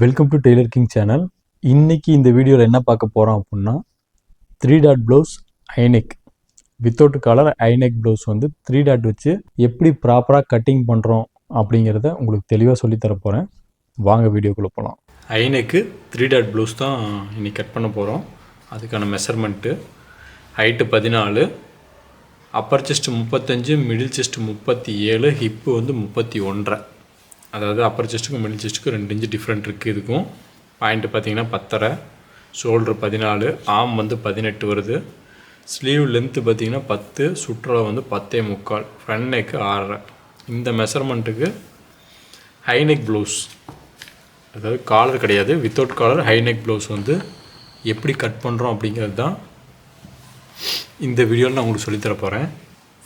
Welcome to tailor king channel இன்றைக்கி இந்த வீடியோவில் என்ன பார்க்க போகிறோம் அப்படின்னா three dot blouse high neck without collar high neck blouse வந்து த்ரீ டாட் வச்சு எப்படி ப்ராப்பராக கட்டிங் பண்ணுறோம் அப்படிங்கிறத உங்களுக்கு தெளிவாக சொல்லித்தர போகிறேன் வாங்க வீடியோக்குள்ளே போகலாம் ஐநெக்கு த்ரீ டாட் ப்ளவுஸ் தான் இன்றைக்கி கட் பண்ண போகிறோம் அதுக்கான மெஷர்மெண்ட்டு ஹைட்டு பதினாலு அப்பர் செஸ்ட் முப்பத்தஞ்சு மிடில் செஸ்ட் முப்பத்தி ஏழு ஹிப்பு வந்து முப்பத்தி ஒன்றரை. அதாவது அப்பர் செஸ்ட்டுக்கும் மிடில் செஸ்ட்டுக்கும் ரெண்டு இன்ச்சு டிஃப்ரெண்ட் இருக்குது இதுக்கும். பாயிண்ட்டு பார்த்தீங்கன்னா பத்தரை ஷோல்ட்ரு பதினாலு ஆம் வந்து பதினெட்டு வருது. ஸ்லீவ் லென்த்து பார்த்தீங்கன்னா பத்து சுற்றுலா வந்து பத்தே முக்கால் ஃப்ரண்ட் நெக்கு ஆறரை. இந்த மெஷர்மெண்ட்டுக்கு ஹைநெக் ப்ளவுஸ் அதாவது காலர் கிடையாது without collar high neck blouse வந்து எப்படி கட் பண்ணுறோம் அப்படிங்கிறது தான் இந்த வீடியோவில் நான் உங்களுக்கு சொல்லித்தர போகிறேன்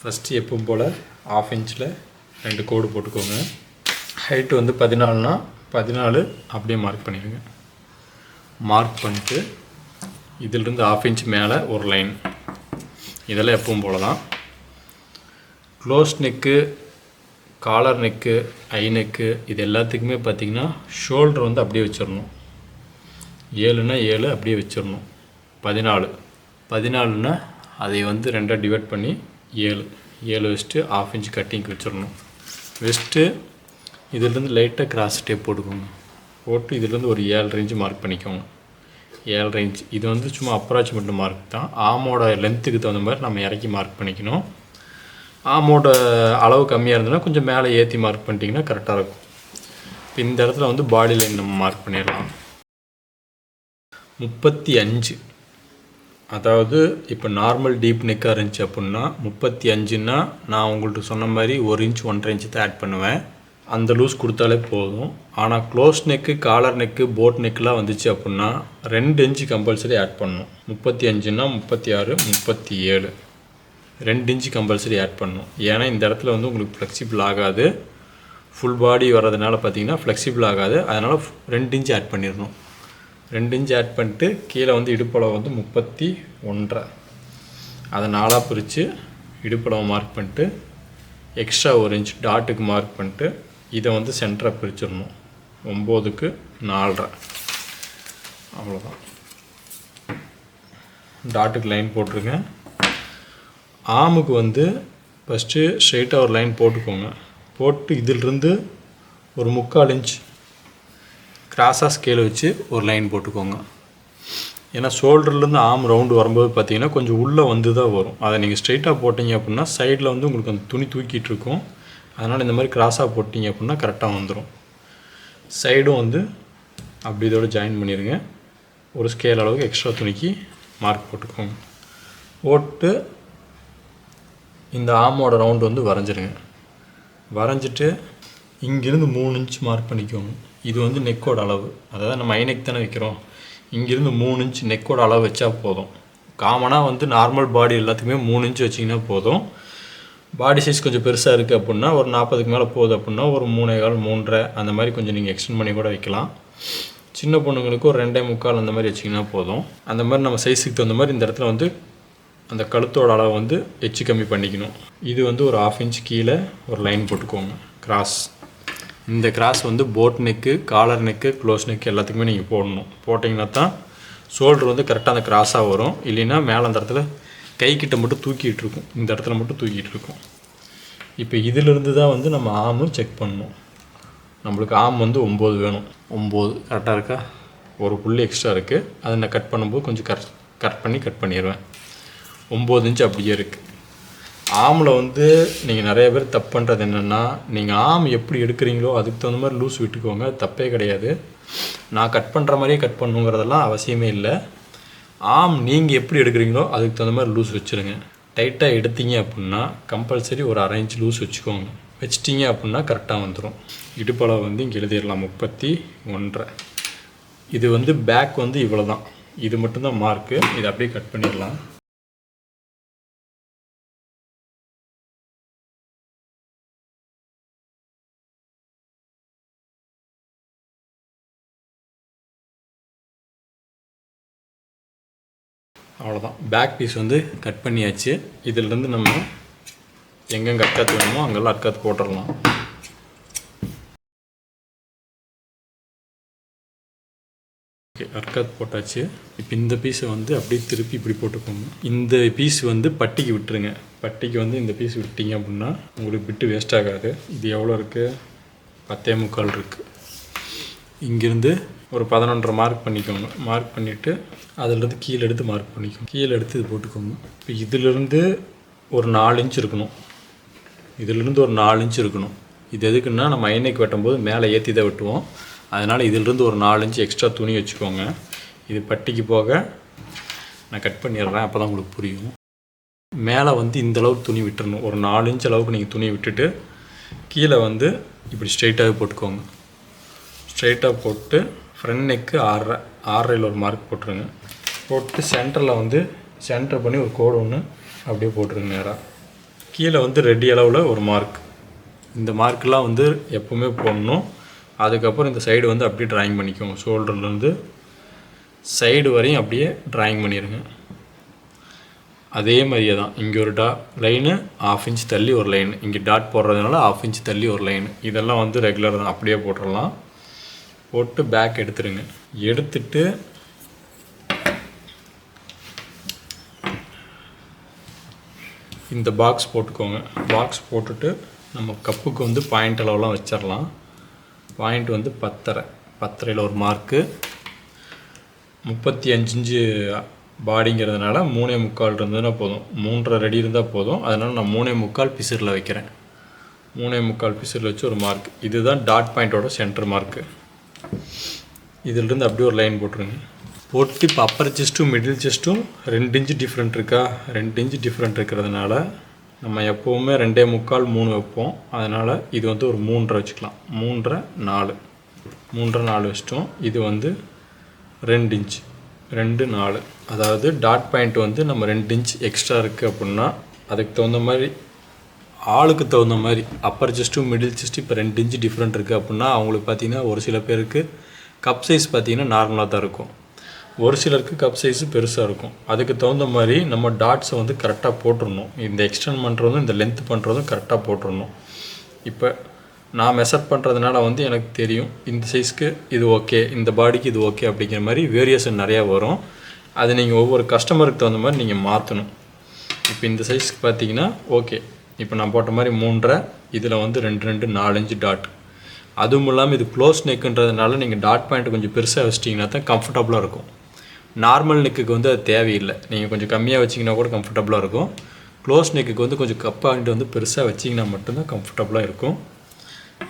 ஃபஸ்ட்டு எப்பவும் போல் ஆஃப் இன்ச்சில் ரெண்டு கோடு போட்டுக்கோங்க. ஹைட்டு வந்து பதினாலுனா பதினாலு அப்படியே மார்க் பண்ணிடுங்க மார்க் பண்ணிட்டு இதிலிருந்து ஆஃப் இன்ச் மேலே ஒரு லைன் இதெல்லாம் எப்பவும் போல தான் close neck collar neck high neck இது எல்லாத்துக்குமே பார்த்திங்கன்னா ஷோல்டர் வந்து அப்படியே வச்சிடணும். ஏழுனா ஏழு அப்படியே வச்சிடணும். பதினாலு. பதினாலுன்னா அதை வந்து ரெண்டாக டிவைட் பண்ணி ஏழு. ஏழு வச்சுட்டு ஆஃப் இன்ச் கட்டிங்க்கு வச்சிடணும். வச்சுட்டு இதிலேருந்து லைட்டாக கிராஸ் டேப் போட்டுக்கோங்க. போட்டு இதுலேருந்து ஒரு ஏழு ரேஞ்சு மார்க் பண்ணிக்கோங்க. ஏழு ரேஞ்ச் இது வந்து சும்மா அப்ராச்மெண்ட் மார்க் தான். ஆமோட லென்த்துக்கு தகுந்த மாதிரி நம்ம இறக்கி மார்க் பண்ணிக்கணும். ஆமோட அளவு கம்மியாக இருந்ததுன்னா கொஞ்சம் மேலே ஏற்றி மார்க் பண்ணிட்டீங்கன்னா கரெக்டாக இருக்கும். இப்போ இந்த இடத்துல வந்து பாடி லைன் நம்ம மார்க் பண்ணிடலாம். முப்பத்தி அஞ்சு. அதாவது இப்போ நார்மல் டீப் நெக்காக இருந்துச்சு அப்புடின்னா முப்பத்தி அஞ்சுன்னா நான் உங்கள்கிட்ட சொன்ன மாதிரி ஒரு இன்ச் ஒன்றரை இன்ச்சு தான் ஆட் பண்ணுவேன். அந்த லூஸ் கொடுத்தாலே போதும். ஆனால் close neck collar neck boat நெக்கெலாம் வந்துச்சு அப்படின்னா ரெண்டு இன்ச்சு கம்பல்சரி ஆட் பண்ணணும் முப்பத்தி அஞ்சுன்னா முப்பத்தி ஆறு முப்பத்தி ஏழு. ரெண்டு இன்ச்சு கம்பல்சரி ஆட் பண்ணணும் ஏன்னா இந்த இடத்துல வந்து உங்களுக்கு ஃப்ளெக்சிபிள் ஆகாது. ஃபுல் பாடி வர்றதுனால பார்த்தீங்கன்னா ஃப்ளெக்சிபிள் ஆகாது. அதனால் ரெண்டு இன்ச்சு ஆட் பண்ணிடணும். ரெண்டு இன்ச்சு ஆட் பண்ணிட்டு கீழே வந்து இடுப்பளவு வந்து முப்பத்தி ஒன்றரை. அதை நாலாக பிரித்து இடுப்பளவை மார்க் பண்ணிட்டு எக்ஸ்ட்ரா ஒரு இன்ச் டாட்டுக்கு மார்க் பண்ணிட்டு இதை வந்து சென்டராக பிரிச்சிடணும். ஒம்போதுக்கு நாலரை. அவ்வளோதான் டாட்டுக்கு லைன் போட்டிருங்க. ஆமுக்கு வந்து ஃபஸ்ட்டு ஸ்ட்ரெயிட்டாக ஒரு லைன் போட்டுக்கோங்க. போட்டு இதிலிருந்து ஒரு முக்கால் இன்ச் கிராஸாக ஸ்கேல் வச்சு ஒரு லைன் போட்டுக்கோங்க. ஏன்னா ஷோல்டர்லேருந்து ஆம் ரவுண்டு வரும்போது பார்த்தீங்கன்னா கொஞ்சம் உள்ளே வந்து தான் வரும். அதை நீங்கள் ஸ்ட்ரெயிட்டாக போட்டிங்க அப்படின்னா சைடில் வந்து உங்களுக்கு அந்த துணி தூக்கிட்டு இருக்கும். அதனால் இந்த மாதிரி கிராஸாக போட்டிங்க அப்படின்னா கரெக்டாக வந்துடும் சைடும் வந்து அப்படி இதோட ஜாயின் பண்ணிடுங்க ஒரு ஸ்கேல் அளவுக்கு எக்ஸ்ட்ரா துணிக்கு மார்க் போட்டுக்கோங்க. போட்டு இந்த ஆமோட ரவுண்டு வந்து வரைஞ்சிருங்க. வரைஞ்சிட்டு இங்கேருந்து மூணு இன்ச் மார்க் பண்ணிக்கோங்க. இது வந்து நெக்கோட அளவு. அதாவது நம்ம ஐநெக் தானே வைக்கிறோம். இங்கேருந்து மூணு இன்ச் நெக்கோட அளவு வச்சா போதும். காமனாக வந்து நார்மல் பாடி எல்லாத்துக்குமே மூணு இன்ச் வச்சிங்கன்னா போதும். பாடி சைஸ் கொஞ்சம் பெருசாக இருக்குது அப்படின்னா ஒரு நாற்பதுக்கு மேலே போகுது அப்படின்னா ஒரு மூணே கால் மூன்றரை அந்த மாதிரி கொஞ்சம் நீங்கள் எக்ஸ்டெண்ட் பண்ணி கூட வைக்கலாம். சின்ன பொண்ணுங்களுக்கு ஒரு ரெண்டே முக்கால் அந்த மாதிரி வச்சிங்கன்னா போதும். அந்த மாதிரி நம்ம சைஸுக்கு தகுந்த மாதிரி இந்த இடத்துல வந்து அந்த கழுத்தோட அளவை வந்து எச்சு கம்மி பண்ணிக்கணும். இது வந்து ஒரு ஆஃப் இன்ச் கீழே ஒரு லைன் போட்டுக்கோங்க. கிராஸ் இந்த கிராஸ் வந்து boat neck collar neck close neck எல்லாத்துக்குமே நீங்கள் போடணும். போட்டிங்கன்னா தான் ஷோல்டர் வந்து கரெக்டாக அந்த கிராஸாக வரும். இல்லைன்னா மேலே அந்த இடத்துல கை கிட்ட மட்டும் தூக்கிட்டு இருக்கும் இந்த இடத்துல மட்டும் தூக்கிட்டு இருக்கும் இப்போ இதிலிருந்து தான் வந்து நம்ம ஆமு செக் பண்ணணும். நம்மளுக்கு ஆம் வந்து ஒம்பது வேணும். ஒம்பது. கரெக்டாக இருக்கா? ஒரு புள்ளி எக்ஸ்ட்ரா இருக்குது அதை நான் கட் பண்ணும்போது கொஞ்சம் கட் கட் பண்ணி கட் பண்ணிடுவேன். ஒம்பது இன்ச்சு அப்படியே இருக்குது ஆமில் வந்து நீங்கள் நிறைய பேர் தப்பு பண்ணுறது என்னென்னா நீங்கள் ஆம் எப்படி எடுக்கிறீங்களோ அதுக்கு தகுந்த மாதிரி லூஸ் விட்டுக்கோங்க. தப்பே கிடையாது. நான் கட் பண்ணுற மாதிரியே கட் பண்ணுங்கிறதெல்லாம் அவசியமே இல்லை. ஆம் நீங்கள் எப்படி எடுக்கிறீங்களோ அதுக்கு தகுந்த மாதிரி லூஸ் வச்சுருங்க. டைட்டாக எடுத்தீங்க அப்படின்னா கம்பல்சரி ஒரு அரை இன்ச் லூஸ் வச்சுக்கோங்க. வச்சிட்டிங்க அப்படின்னா கரெக்டாக வந்துடும் இடுப்பளவு வந்து இங்கே எழுதிடலாம். முப்பத்தி ஒன்றரை. இது வந்து பேக் வந்து இவ்வளோ தான் இது மட்டும்தான் மார்க்கு இதை அப்படியே கட் பண்ணிடலாம். பேக் பீஸ் வந்து கட் பண்ணியாச்சு. இதிலிருந்து நம்ம எங்கெங்கே அட்காத்து வேணுமோ அங்கெல்லாம் அட்காத்து போட்டுடலாம். ஓகே அர்க்காத் போட்டாச்சு. இப்போ இந்த பீஸை வந்து அப்படியே திருப்பி இப்படி போட்டுக்கோங்க. இந்த பீஸ் வந்து பட்டிக்கு விட்டுருங்க. பட்டிக்கு வந்து இந்த பீஸ் விட்டீங்க அப்படின்னா உங்களுக்கு பிட்டு வேஸ்ட் ஆகாது. இது எவ்வளோ இருக்குது பத்தே முக்கால் இருக்குது இங்கேருந்து ஒரு பதினொன்றரை மார்க் பண்ணிக்கோங்க. மார்க் பண்ணிவிட்டு அதிலிருந்து கீழே எடுத்து மார்க் பண்ணிக்கோங்க. கீழே எடுத்து இது போட்டுக்கோங்க. இப்போ இதிலிருந்து ஒரு நாலு இன்ச் இருக்கணும். இதிலிருந்து ஒரு நாலு இன்ச் இருக்கணும். இது எதுக்குன்னா நம்ம ஐநைக்கு வெட்டும்போது மேலே ஏற்றி தான் வெட்டுவோம். அதனால் இதிலிருந்து ஒரு நாலு இன்ச் எக்ஸ்ட்ரா துணி வச்சுக்கோங்க. இது பட்டிக்கு போக நான் கட் பண்ணிடுறேன். அப்போ தான் உங்களுக்கு புரியும். மேலே வந்து இந்த அளவுக்கு துணி விட்டுறணும். ஒரு நாலு இன்ச் அளவுக்கு நீங்கள் துணி விட்டுட்டு கீழே வந்து இப்படி ஸ்ட்ரைட்டாகவே போட்டுக்கோங்க. ஸ்ட்ரைட்டாக போட்டு ஃப்ரண்ட் நெக்கு ஆறரை ஆறரையில் ஒரு மார்க் போட்டுருங்க. போட்டு சென்டரில் வந்து சென்டர் பண்ணி ஒரு கோடு ஒன்று அப்படியே போட்டுருங்க நேராக கீழே வந்து ரெடி அளவில் ஒரு மார்க் இந்த மார்க்கெலாம் வந்து எப்போவுமே போடணும். அதுக்கப்புறம் இந்த சைடு வந்து அப்படியே ட்ராயிங் பண்ணிக்கோங்க. ஷோல்டர்லேருந்து சைடு வரையும் அப்படியே ட்ராயிங் பண்ணிடுங்க அதே மாதிரியே தான். இங்கே ஒரு டா லைனு ஆஃப் இன்ச் தள்ளி ஒரு லைன் இங்கே டாட் போடுறதுனால ஆஃப் இன்ச் தள்ளி ஒரு லைன் இதெல்லாம் வந்து ரெகுலர் தான். அப்படியே போட்டுடலாம். போட்டு பேக் எடுத்துருங்க. எடுத்துட்டு இந்த பாக்ஸ் போட்டுக்கோங்க. பாக்ஸ் போட்டுட்டு நம்ம கப்புக்கு வந்து பாயிண்ட் அளவுலாம் வச்சிடலாம் பாயிண்ட் வந்து பத்தரை. பத்தரையில் ஒரு மார்க்கு முப்பத்தி அஞ்சு இஞ்சு பாடிங்கிறதுனால மூணே முக்கால் இருந்ததுன்னா போதும். மூன்றரை ரெடி இருந்தால் போதும். அதனால் நான் மூணே முக்கால் பிசிறில் வைக்கிறேன். மூணே முக்கால் பிசிறில் வச்சு ஒரு மார்க் இதுதான் டாட் பாயிண்ட்டோட சென்டர் மார்க்கு இதிலிருந்து அப்படியே ஒரு லைன் போட்டுருங்க. போட்டு இப்போ அப்பர் செஸ்ட்டும் மிடில் செஸ்ட்டும் ரெண்டு இன்ச்சு டிஃப்ரெண்ட் இருக்கா? ரெண்டு இன்ச்சு டிஃப்ரெண்ட் இருக்கிறதுனால நம்ம எப்போவுமே ரெண்டே முக்கால் மூணு வைப்போம். அதனால் இது வந்து ஒரு மூன்றரை வச்சுக்கலாம். மூன்றரை நாலு. மூன்றரை நாலு வச்சிட்டோம். இது வந்து ரெண்டு இன்ச் ரெண்டு நாலு. அதாவது டாட் பாயிண்ட் வந்து நம்ம ரெண்டு இன்ச் எக்ஸ்ட்ரா இருக்குது அப்படின்னா அதுக்கு தகுந்த மாதிரி ஆளுக்கு தகுந்த மாதிரி அப்பர் செஸ்ட்டும் மிடில் செஸ்ட்டு இப்போ ரெண்டு இன்ச்சு டிஃப்ரெண்ட் இருக்குது அப்படின்னா அவங்களுக்கு பார்த்திங்கன்னா ஒரு சில பேருக்கு கப் சைஸ் பார்த்தீங்கன்னா நார்மலாக தான் இருக்கும். ஒரு சிலருக்கு கப் சைஸு பெருசாக இருக்கும். அதுக்கு தகுந்த மாதிரி நம்ம டாட்ஸை வந்து கரெக்டாக போட்டுடணும் இந்த எக்ஸ்டெண்ட் பண்ணுறதும் இந்த லென்த் பண்ணுறதும் கரெக்டாக போட்டுடணும் இப்போ நான் மெஷர் பண்ணுறதுனால வந்து எனக்கு தெரியும் இந்த சைஸ்க்கு இது ஓகே இந்த பாடிக்கு இது ஓகே அப்படிங்கிற மாதிரி வேரியேஷன் நிறையா வரும். அது நீங்கள் ஒவ்வொரு கஸ்டமருக்கு தகுந்த மாதிரி நீங்கள் மாற்றணும் இப்போ இந்த சைஸ்க்கு பார்த்தீங்கன்னா ஓகே இப்போ நான் போட்ட மாதிரி மூன்றரை இதில் வந்து ரெண்டு ரெண்டு நாலஞ்சு டாட் அதுவும் இல்லாமல் இது க்ளோஸ் நெக்குன்றதுனால நீங்கள் டாட் பாயிண்ட் கொஞ்சம் பெருசாக வச்சிட்டிங்கன்னா தான் கம்ஃபர்டபுளாக இருக்கும். நார்மல் நெக்குக்கு வந்து அது தேவையில்லை. நீங்கள் கொஞ்சம் கம்மியாக வச்சிங்கன்னா கூட கம்ஃபர்டபுளாக இருக்கும். க்ளோஸ் நெக்குக்கு வந்து கொஞ்சம் கப் பாயிண்ட் வந்து பெருசாக வச்சிங்கன்னா மட்டும்தான் கம்ஃபர்டபுளாக இருக்கும்.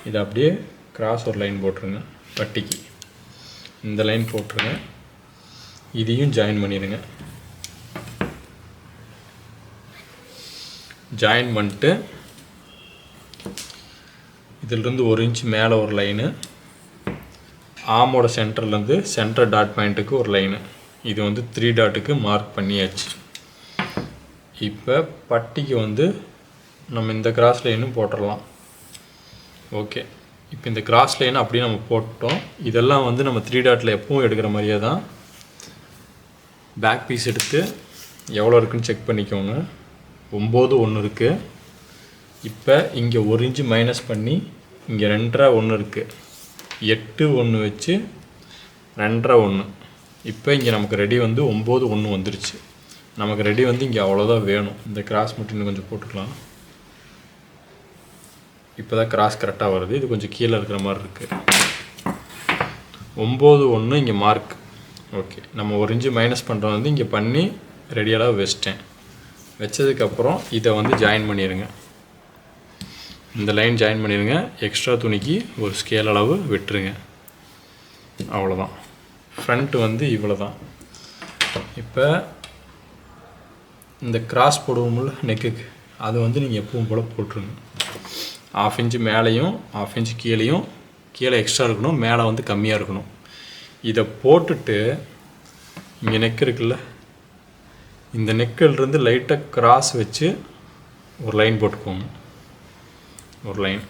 இதை அப்படியே கிராஸ் ஒரு லைன் போட்டுருங்க. பட்டிக்கு. இந்த லைன் போட்டுருங்க. இதையும் ஜாயின் பண்ணிடுங்க ஜாயின் பண்ணிட்டு இதிலிருந்து ஒரு இன்ச் மேலே ஒரு லைனு ஆமோட சென்டர்லேருந்து சென்டர் டாட் பாயிண்ட்டுக்கு ஒரு லைனு இது வந்து த்ரீ டாட்டுக்கு மார்க் பண்ணியாச்சு. இப்போ பட்டிக்கு வந்து நம்ம இந்த கிராஸ் லைனும் போட்டுடலாம் ஓகே இப்போ இந்த கிராஸ் லைன் அப்படியே நம்ம போட்டோம். இதெல்லாம் வந்து நம்ம த்ரீ டாட்டில் எப்பவும் எடுக்கிற மாதிரியே தான். பேக் பீஸ் எடுத்து எவ்வளோ இருக்குன்னு செக் பண்ணிக்கோங்க. ஒம்பது ஒன்று இருக்குது இப்போ இங்கே ஒரு இன்ச்சு மைனஸ் பண்ணி இங்கே ரெண்டரை ஒன்று இருக்குது எட்டு ஒன்று வச்சு ரெண்டரை ஒன்று இப்போ இங்கே நமக்கு ரெடி வந்து ஒம்பது ஒன்று வந்துருச்சு. நமக்கு ரெடி வந்து இங்கே அவ்வளோதான் வேணும். இந்த கிராஸ் மட்டும் இன்னும் கொஞ்சம் போட்டுக்கலாம். இப்போ தான் கிராஸ் கரெக்டாக வருது. இது கொஞ்சம் கீழே இருக்கிற மாதிரி இருக்குது ஒம்பது ஒன்று இங்கே மார்க் ஓகே நம்ம ஒரு இன்ச்சு மைனஸ் பண்ணுறது வந்து இங்கே பண்ணி ரெடியாக வச்சிட்டேன். வச்சதுக்கப்புறம் இதை வந்து ஜாயின் பண்ணிடுங்க இந்த லைன் ஜாயின் பண்ணிடுங்க. எக்ஸ்ட்ரா துணிக்கு ஒரு ஸ்கேல் அளவு விட்டுருங்க. அவ்வளோதான் ஃப்ரண்ட்டு வந்து இவ்வளோ தான் இப்போ இந்த கிராஸ் போடுவோம்ல நெக்குக்கு அது வந்து நீங்கள் எப்பவும் போல் போட்டுருங்க. ஆஃப் இன்ச்சு மேலேயும் ஆஃப் இன்ச்சு கீழேயும் கீழே எக்ஸ்ட்ரா இருக்கணும் மேலே வந்து கம்மியாக இருக்கணும். இதை போட்டுட்டு இங்கே நெக் இருக்குல்ல இந்த நெக்கிலிருந்து லைட்டாக கிராஸ் வச்சு ஒரு லைன் போட்டுக்கோங்க. ஒரு லைன்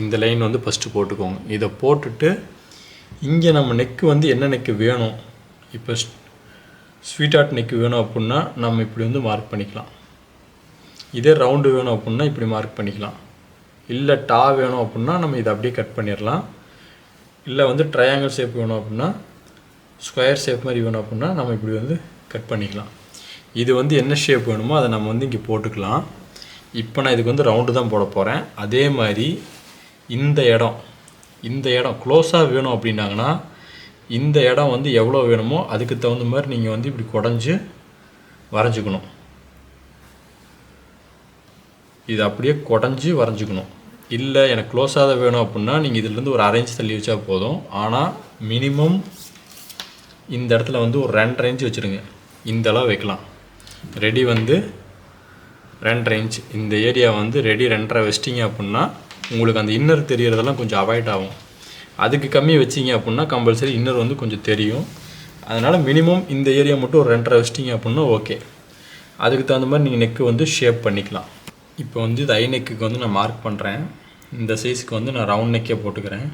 இந்த லைன் வந்து ஃபஸ்ட்டு போட்டுக்கோங்க. இதை போட்டுட்டு இங்கே நம்ம நெக்கு வந்து என்ன நெக்கு வேணும்? இப்போ ஸ்வீட் ஆர்ட் நெக்கு வேணும் அப்படின்னா நம்ம இப்படி வந்து மார்க் பண்ணிக்கலாம். இதே ரவுண்டு வேணும் அப்படின்னா இப்படி மார்க் பண்ணிக்கலாம். இல்லை டா வேணும் அப்படின்னா நம்ம இதை அப்படியே கட் பண்ணிடலாம். இல்லை வந்து ட்ரையாங்கிள் ஷேப் வேணும் அப்படின்னா ஸ்கொயர் ஷேப் மாதிரி வேணும் அப்படின்னா நம்ம இப்படி வந்து கட் பண்ணிக்கலாம். இது வந்து என்ன ஷேப் வேணுமோ அதை நம்ம வந்து இங்கே போட்டுக்கலாம். இப்போ நான் இதுக்கு வந்து ரவுண்டு தான் போட போகிறேன் அதே மாதிரி இந்த இடம் இந்த இடம் க்ளோஸாக வேணும் அப்படின்னாங்கன்னா இந்த இடம் வந்து எவ்வளோ வேணுமோ அதுக்கு தகுந்த மாதிரி நீங்கள் வந்து இப்படி குடஞ்சி வரைஞ்சிக்கணும். இது அப்படியே குடஞ்சி வரைஞ்சிக்கணும். இல்லை எனக்கு க்ளோஸாக தான் வேணும் அப்படின்னா நீங்கள் இதுலேருந்து ஒரு அரேஞ்ச் தள்ளி வச்சா போதும். ஆனால் மினிமம் இந்த இடத்துல வந்து ஒரு ரெண்டு ரேஞ்சு வச்சுருங்க. இந்தளவு வைக்கலாம். ரெடி வந்து ரெண்டரை இன்ச் இந்த ஏரியா வந்து ரெடி ரெண்டரை வச்சிட்டிங்க அப்படின்னா உங்களுக்கு அந்த இன்னர் தெரியறதெல்லாம் கொஞ்சம் அவாய்ட் ஆகும். அதுக்கு கம்மி வச்சிங்க அப்படின்னா கம்பல்சரி இன்னர் வந்து கொஞ்சம் தெரியும். அதனால் மினிமம் இந்த ஏரியா மட்டும் ஒரு ரெண்டரை வச்சிட்டிங்க அப்படின்னா ஓகே அதுக்கு தகுந்த மாதிரி நீங்கள் நெக்கு வந்து ஷேப் பண்ணிக்கலாம். இப்போ வந்து இது ஐ நெக்குக்கு வந்து நான் மார்க் பண்ணுறேன் இந்த சைஸுக்கு வந்து நான் ரவுண்ட் நெக்கே போட்டுக்கிறேன்.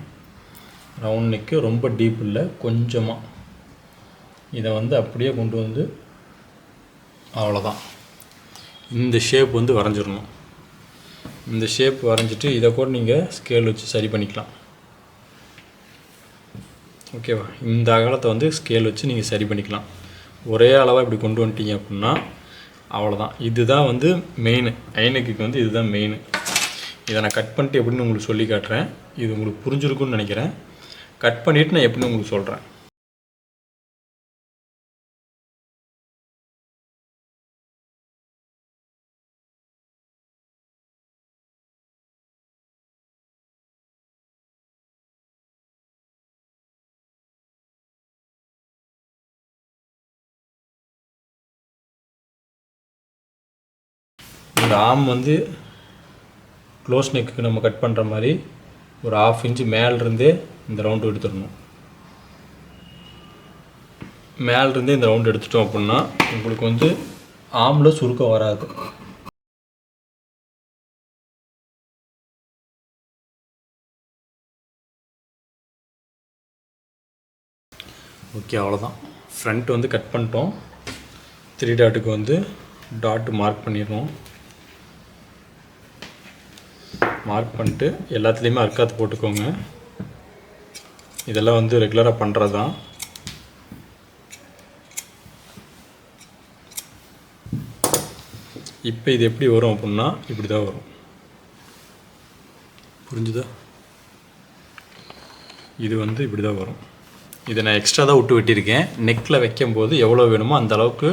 ரவுண்ட் நெக்கு ரொம்ப டீப் இல்லை கொஞ்சமாக இதை வந்து அப்படியே கொண்டு வந்து அவ்வளோதான் இந்த ஷேப் வந்து வரைஞ்சிடணும் இந்த ஷேப் வரைஞ்சிட்டு இதை கூட நீங்கள் ஸ்கேல் வச்சு சரி பண்ணிக்கலாம். ஓகேவா இந்த அகலத்தை வந்து ஸ்கேல் வச்சு நீங்கள் சரி பண்ணிக்கலாம். ஒரே அளவாக இப்படி கொண்டு வந்துட்டீங்க அப்படின்னா அவ்வளோதான் இதுதான் வந்து மெயின் ஐநக்குக்கு வந்து இதுதான் மெயின் இதை நான் கட் பண்ணிட்டு எப்படின்னு உங்களுக்கு சொல்லி காட்டுறேன். இது உங்களுக்கு புரிஞ்சிருக்குன்னு நினைக்கிறேன். கட் பண்ணிவிட்டு நான் எப்படின்னு உங்களுக்கு சொல்கிறேன் இந்த ஆம் வந்து க்ளோஸ் நெக்குக்கு நம்ம கட் பண்ணுற மாதிரி ஒரு ஆஃப் இன்ச்சு மேலிருந்தே இந்த ரவுண்டு எடுத்துடணும். மேலிருந்தே இந்த ரவுண்டு எடுத்துட்டோம் அப்படின்னா உங்களுக்கு வந்து ஆமில் சுருக்கம் வராது. ஓகே அவ்வளோதான் ஃப்ரண்ட் வந்து கட் பண்ணிட்டோம். த்ரீ டாட்டுக்கு வந்து டாட் மார்க் பண்ணிடுவோம் மார்க் பண்ணிட்டு எல்லாத்துலேயுமே அர்க்காத்து போட்டுக்கோங்க. இதெல்லாம் வந்து ரெகுலராக பண்ணுறது தான் இப்போ இது எப்படி வரும் அப்படின்னா இப்படி தான் வரும். புரிஞ்சுதா? இது வந்து இப்படி தான் வரும். இதை நான் எக்ஸ்ட்ரா தான் விட்டு வெட்டியிருக்கேன். நெக்கில் வைக்கும்போது எவ்வளோ வேணுமோ அந்த அளவுக்கு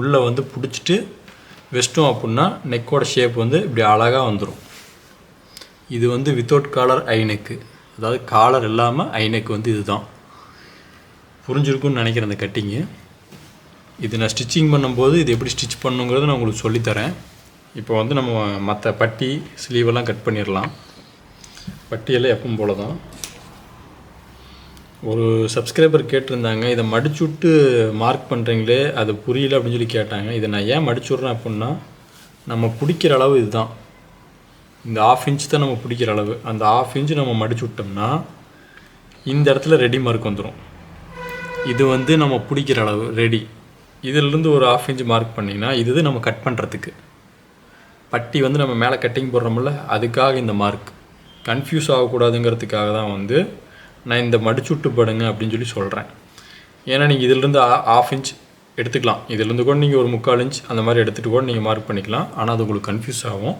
உள்ளே வந்து பிடிச்சிட்டு வெஸ்ட்டும் அப்புடின்னா நெக்கோட ஷேப் வந்து இப்படி அழகாக வந்துடும் இது வந்து வித்தவுட் காலர் ஐநெக்கு அதாவது காலர் இல்லாமல் ஐ வந்து இதுதான். புரிஞ்சிருக்கும்னு நினைக்கிறேன் அந்த கட்டிங்கு இது நான் ஸ்டிச்சிங் பண்ணும்போது இது எப்படி ஸ்டிச் பண்ணுங்கிறத நான் உங்களுக்கு சொல்லித்தரேன். இப்போ வந்து நம்ம மற்ற பட்டி ஸ்லீவெல்லாம் கட் பண்ணிடலாம். பட்டியெல்லாம் எப்பவும் போல தான் ஒரு சப்ஸ்கிரைபர் கேட்டிருந்தாங்க இதை மடிச்சு விட்டு மார்க் பண்ணுறீங்களே அது புரியல அப்படின்னு சொல்லி கேட்டாங்க. இதை நான் ஏன் மடிச்சு விட்றேன் அப்படின்னா நம்ம பிடிக்கிற அளவு இதுதான். இந்த ஆஃப் இன்ச் தான் நம்ம பிடிக்கிற அளவு. அந்த ஆஃப் இன்ச் நம்ம மடிச்சு விட்டோம்னா இந்த இடத்துல ரெடி மார்க் வந்துடும் இது வந்து நம்ம பிடிக்கிற அளவு ரெடி இதிலிருந்து ஒரு ஆஃப் இன்ச் மார்க் பண்ணிங்கன்னா இது நம்ம கட் பண்ணுறதுக்கு பட்டி வந்து நம்ம மேலே கட்டிங் போடுறோம்ல அதுக்காக இந்த மார்க் கன்ஃபியூஸ் ஆகக்கூடாதுங்கிறதுக்காக தான் வந்து நான் இந்த மடிச்சுட்டு படுங்க அப்படின்னு சொல்லி சொல்கிறேன் ஏன்னா நீங்கள் இதிலிருந்து ஆஃப் இன்ச் எடுத்துக்கலாம். இதிலிருந்து கூட நீங்கள் ஒரு முக்கால் இன்ச் அந்த மாதிரி எடுத்துகிட்டு கூட நீங்கள் மார்க் பண்ணிக்கலாம். ஆனால் அது உங்களுக்கு கன்ஃபியூஸ் ஆகும்.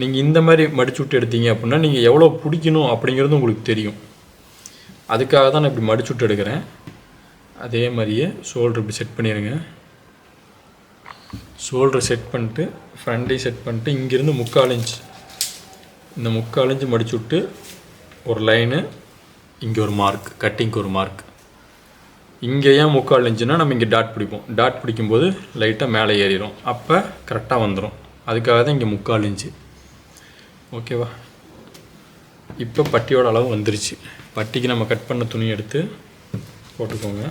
நீங்கள் இந்த மாதிரி மடிச்சு விட்டு எடுத்தீங்க அப்படின்னா நீங்கள் எவ்வளோ பிடிக்கணும் அப்படிங்கிறது உங்களுக்கு தெரியும். அதுக்காக தான் நான் இப்படி மடிச்சு விட்டு எடுக்கிறேன். அதே மாதிரியே ஷோல்டர் இப்படி செட் பண்ணிடுங்க ஷோல்டர் செட் பண்ணிட்டு ஃப்ரண்ட்டையும் செட் பண்ணிட்டு இங்கேருந்து முக்கால் இன்ச் இந்த முக்கால் இன்ச்சு மடிச்சு விட்டு ஒரு லைனு இங்கே ஒரு மார்க் கட்டிங்க்கு ஒரு மார்க் இங்கே ஏன் முக்கால் இன்ச்சுன்னா நம்ம இங்கே டாட் பிடிப்போம். டாட் பிடிக்கும்போது லைட்டாக மேலே ஏறிடும் அப்போ கரெக்டாக வந்துடும் அதுக்காக தான் இங்கே முக்கால் இன்ச்சு ஓகேவா? இப்போ பட்டியோட அளவு வந்துருச்சு. பட்டிக்கு நம்ம கட் பண்ண துணி எடுத்து போட்டுக்கோங்க.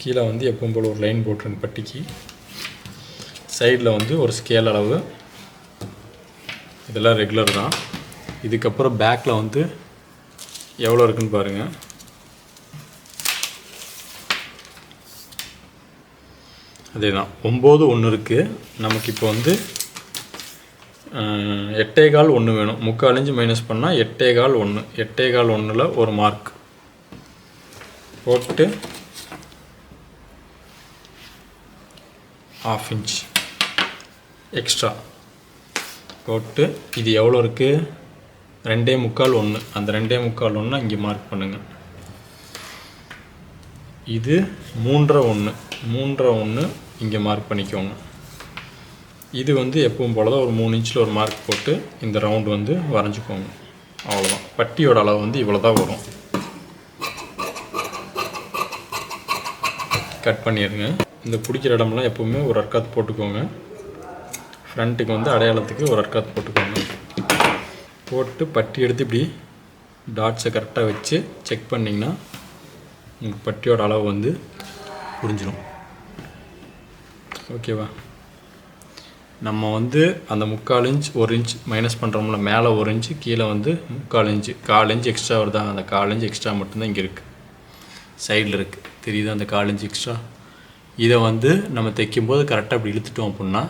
கீழே வந்து எப்பவும் போல் ஒரு லைன் போட்டுருங்க பட்டிக்கு. சைடில் வந்து ஒரு ஸ்கேல் அளவு. இதெல்லாம் ரெகுலர் தான். இதுக்கப்புறம் பேக்கில் வந்து எவ்வளோ இருக்குன்னு பாருங்கள் அதே தான் ஒம்பது ஒன்று இருக்குது நமக்கு இப்போ வந்து எட்டே கால் ஒன்று வேணும். முக்கால் இன்ச்சு மைனஸ் பண்ணால் எட்டே கால் ஒன்று எட்டே கால் ஒன்றில் ஒரு மார்க் போட்டு ஆஃப் இன்ச் எக்ஸ்ட்ரா போட்டு இது எவ்வளோ இருக்குது ரெண்டே முக்கால் ஒன்று அந்த ரெண்டே முக்கால் ஒன்று இங்கே மார்க் பண்ணுங்கள் இது மூன்றரை ஒன்று மூன்றரை ஒன்று இங்கே மார்க் பண்ணிக்கோங்க. இது வந்து எப்பவும் போல தான் ஒரு மூணு இன்ச்சில் ஒரு மார்க் போட்டு இந்த ரவுண்டு வந்து வரைஞ்சிக்கோங்க. அவ்வளோதான் பட்டியோட அளவு வந்து இவ்வளோ தான் வரும். கட் பண்ணிடுங்க. இந்த பிடிக்கிற இடம்லாம் எப்போவுமே ஒரு அர்க்காத் போட்டுக்கோங்க. ஃப்ரண்ட்டுக்கு வந்து அடையாளத்துக்கு ஒரு அர்க்காத் போட்டுக்கோங்க. போட்டு பட்டி எடுத்து இப்படி டாட்ஸை கரெக்டாக வச்சு செக் பண்ணிங்கன்னா உங்களுக்கு பட்டியோட அளவு வந்து புரிஞ்சிடும் ஓகேவா நம்ம வந்து அந்த முக்கால் இன்ச் ஒரு இன்ச் மைனஸ் பண்ணுறோம்ல மேலே ஒரு இன்ச்சு கீழே வந்து முக்கால் இன்ச்சு கால் இன்ச் எக்ஸ்ட்ரா வருதா? அந்த கால் இன்ச்சு எக்ஸ்ட்ரா மட்டும்தான் இங்கே இருக்குது சைடில் இருக்குது தெரியுதா அந்த கால் இன்ச் எக்ஸ்ட்ரா இதை வந்து நம்ம தைக்கும்போது கரெக்டாக இப்படி இழுத்துட்டோம் அப்படின்னா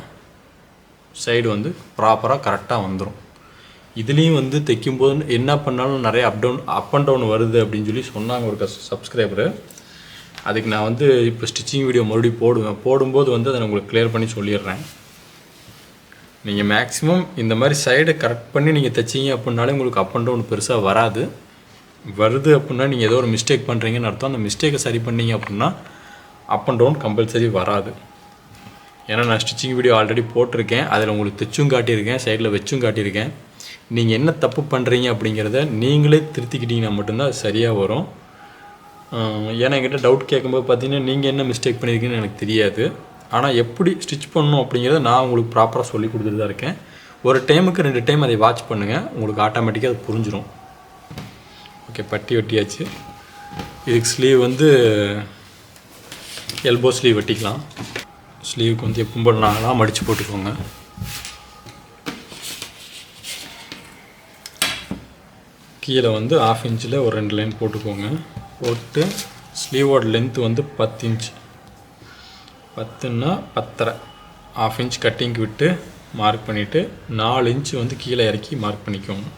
சைடு வந்து ப்ராப்பராக கரெக்டாக வந்துடும் இதுலேயும் வந்து தைக்கும்போது என்ன பண்ணாலும் நிறைய up down up and down வருது அப்படின்னு சொல்லி சொன்னாங்க ஒரு சப்ஸ்கிரைபரு அதுக்கு நான் வந்து இப்போ ஸ்டிச்சிங் வீடியோ மறுபடியும் போடுவேன். போடும்போது வந்து அதை நான் உங்களுக்கு க்ளியர் பண்ணி சொல்லிடுறேன். நீங்கள் மேக்ஸிமம் இந்த மாதிரி சைடை கரெக்ட் பண்ணி நீங்கள் தைச்சிங்க அப்படின்னாலே உங்களுக்கு அப் அண்ட் டவுன் பெருசாக வராது. வருது அப்படின்னா நீங்கள் ஏதோ ஒரு மிஸ்டேக் பண்ணுறீங்கன்னு அர்த்தம். அந்த மிஸ்டேக்கை சரி பண்ணீங்க அப்படின்னா அப் அண்ட் டவுன் கம்பல்சரி வராது. ஏன்னா நான் ஸ்டிச்சிங் வீடியோ ஆல்ரெடி போட்டிருக்கேன். அதில் உங்களுக்கு தைச்சும் காட்டியிருக்கேன் சைடில் வச்சும் காட்டியிருக்கேன். நீங்கள் என்ன தப்பு பண்ணுறீங்க அப்படிங்கிறத நீங்களே திருத்திக்கிட்டீங்கன்னா மட்டும்தான் அது சரியாக வரும். ஏன்னா என்கிட்ட டவுட் கேட்கும்போது பார்த்தீங்கன்னா நீங்கள் என்ன மிஸ்டேக் பண்ணியிருக்கீங்கன்னு எனக்கு தெரியாது. ஆனால் எப்படி ஸ்டிச் பண்ணணும் அப்படிங்கிறத நான் உங்களுக்கு ப்ராப்பராக சொல்லி கொடுத்துட்டு தான் இருக்கேன். ஒரு டைமுக்கு ரெண்டு டைம் அதை வாட்ச் பண்ணுங்கள் உங்களுக்கு ஆட்டோமேட்டிக்காக அது புரிஞ்சிடும் ஓகே பட்டி வெட்டியாச்சு. இதுக்கு ஸ்லீவ் வந்து எல்போ ஸ்லீவ் வெட்டிக்கலாம். ஸ்லீவுக்கு வந்து எப்பவும் நாங்களாம் மடித்து போட்டுக்கோங்க. கீழே வந்து ஆஃப் இன்ச்சில் ஒரு ரெண்டு லைன் போட்டுக்கோங்க. போட்டு ஸ்லீவோட லென்த்து வந்து பத்து இன்ச் பத்துன்னா பத்தரை. ஆஃப் இன்ச் கட்டிங்க்கு விட்டு மார்க் பண்ணிவிட்டு நாலு இன்ச் வந்து கீழே இறக்கி மார்க் பண்ணிக்கோங்க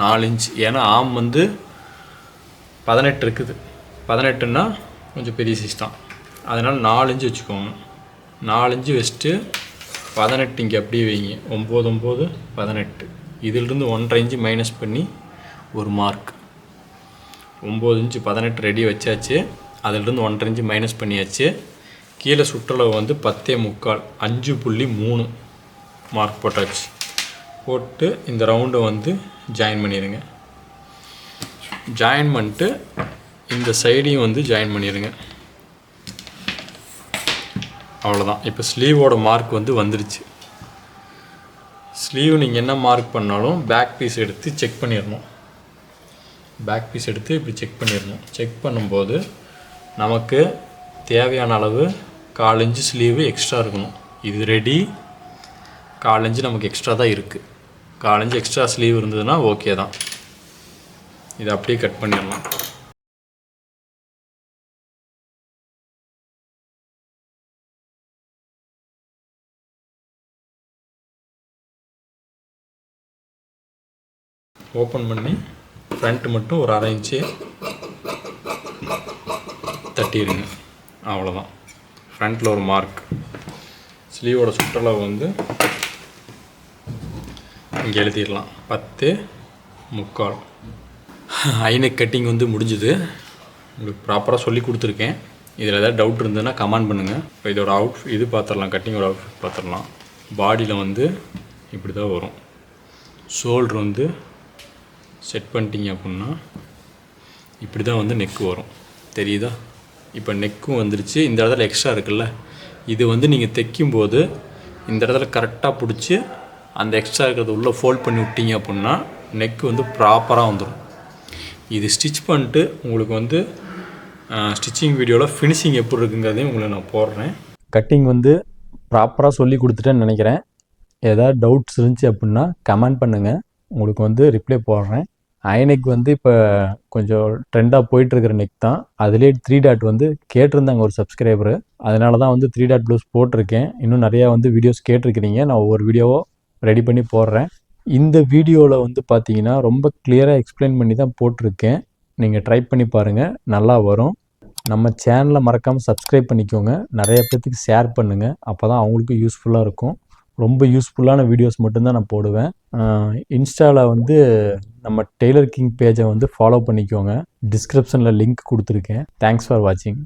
நாலு இன்ச் ஏன்னா ஆம் வந்து பதினெட்டு இருக்குது. பதினெட்டுன்னா கொஞ்சம் பெரிய சைஸ் தான். அதனால் நாலு இன்ச்சு வச்சுக்கோங்க நாலு இன்ச்சு வச்சுட்டு பதினெட்டு இங்கே அப்படியே வைங்க. ஒம்பது ஒம்பது பதினெட்டு. இதிலிருந்து ஒன்றரை இன்ச்சு மைனஸ் பண்ணி ஒரு மார்க் ஒம்பது இன்ச்சு பதினெட்டு ரெடி வச்சாச்சு. அதிலிருந்து ஒன்றரை இன்ச்சு மைனஸ் பண்ணியாச்சு. கீழே சுற்றளவு வந்து பத்தே முக்கால் அஞ்சு புள்ளி மூணு மார்க் போட்டாச்சு. போட்டு இந்த ரவுண்டை வந்து ஜாயின் பண்ணிடுங்க ஜாயின் பண்ணிட்டு இந்த சைடையும் வந்து ஜாயின் பண்ணிடுங்க அவ்வளோதான் இப்போ ஸ்லீவோட மார்க் வந்து வந்துருச்சு. ஸ்லீவ் நீங்கள் என்ன மார்க் பண்ணாலும் பேக் பீஸ் எடுத்து செக் பண்ணிடணும் பேக் பீஸ் எடுத்து இப்படி செக் பண்ணிடணும் செக் பண்ணும்போது நமக்கு தேவையான அளவு கால் இன்ச்சு ஸ்லீவு எக்ஸ்ட்ரா இருக்கணும். இது ரெடி கால் இன்ச்சு நமக்கு எக்ஸ்ட்ரா தான் இருக்குது கால் இன்ச்சு எக்ஸ்ட்ரா ஸ்லீவ் இருந்ததுன்னா ஓகே தான். இதை அப்படியே கட் பண்ணிடலாம். ஓப்பன் பண்ணி ஃப்ரண்ட் மட்டும் ஒரு அரை இன்ச்சு தட்டிடுங்க. அவ்வளோதான் ஃப்ரண்ட்டில் ஒரு மார்க் ஸ்லீவோட சுற்றளவு வந்து இங்கே எழுதிடலாம். பத்து முக்கால். ஐநெக் கட்டிங் வந்து முடிஞ்சுது. உங்களுக்கு ப்ராப்பராக சொல்லி கொடுத்துருக்கேன். இதில் ஏதாவது டவுட் இருந்ததுன்னா கமெண்ட் பண்ணுங்கள் இப்போ இதோட அவுட் இது பார்த்துடலாம். கட்டிங்கோட அவுட் பார்த்துடலாம். பாடியில் வந்து இப்படி தான் வரும். ஷோல்ட்ரு வந்து செட் பண்ணிட்டீங்க அப்படின்னா இப்படி தான் வந்து நெக்கு வரும். தெரியுதா? இப்போ நெக்கும் வந்துருச்சு இந்த இடத்துல எக்ஸ்ட்ரா இருக்குல்ல இது வந்து நீங்கள் தைக்கும்போது இந்த இடத்துல கரெக்டாக பிடிச்சி அந்த எக்ஸ்ட்ரா இருக்கிறத உள்ளே ஃபோல்ட் பண்ணி விட்டீங்க அப்படின்னா நெக்கு வந்து ப்ராப்பராக வந்துடும் இது ஸ்டிச் பண்ணிட்டு உங்களுக்கு வந்து ஸ்டிச்சிங் வீடியோவில் ஃபினிஷிங் எப்படி இருக்குங்கிறதையும் உங்களுக்கு நான் போடுறேன். கட்டிங் வந்து ப்ராப்பராக சொல்லி கொடுத்துட்டேன்னு நினைக்கிறேன். ஏதாவது டவுட்ஸ் இருந்துச்சு அப்படின்னா கமெண்ட் பண்ணுங்கள் உங்களுக்கு வந்து ரிப்ளை போடுறேன். ஐநெக் வந்து இப்போ கொஞ்சம் ட்ரெண்டாக போயிட்டுருக்கிற நெக் தான். அதுலேயே த்ரீ டாட் வந்து கேட்டிருந்தாங்க ஒரு சப்ஸ்கிரைபரு அதனால தான் வந்து த்ரீ டாட் ப்ளூஸ் போட்டிருக்கேன். இன்னும் நிறையா வந்து வீடியோஸ் கேட்டிருக்கிறீங்க. நான் ஒவ்வொரு வீடியோவோ ரெடி பண்ணி போடுறேன். இந்த வீடியோவில் வந்து பார்த்தீங்கன்னா ரொம்ப கிளியராக எக்ஸ்பிளைன் பண்ணி தான் போட்டிருக்கேன். நீங்கள் ட்ரை பண்ணி பாருங்கள் நல்லா வரும். நம்ம சேனலை மறக்காமல் சப்ஸ்கிரைப் பண்ணிக்கோங்க. நிறைய பேர்த்துக்கு ஷேர் பண்ணுங்கள் அப்போ தான் அவங்களுக்கும் யூஸ்ஃபுல்லாக இருக்கும். ரொம்ப யூஸ்ஃபுல்லான வீடியோஸ் மட்டும்தான் நான் போடுவேன். இன்ஸ்டாவில் வந்து நம்ம டெய்லர் கிங் பேஜை வந்து ஃபாலோ பண்ணிக்கோங்க. டிஸ்கிரிப்ஷனில் லிங்க் கொடுத்துருக்கேன். தேங்க்ஸ் ஃபார் வாட்சிங்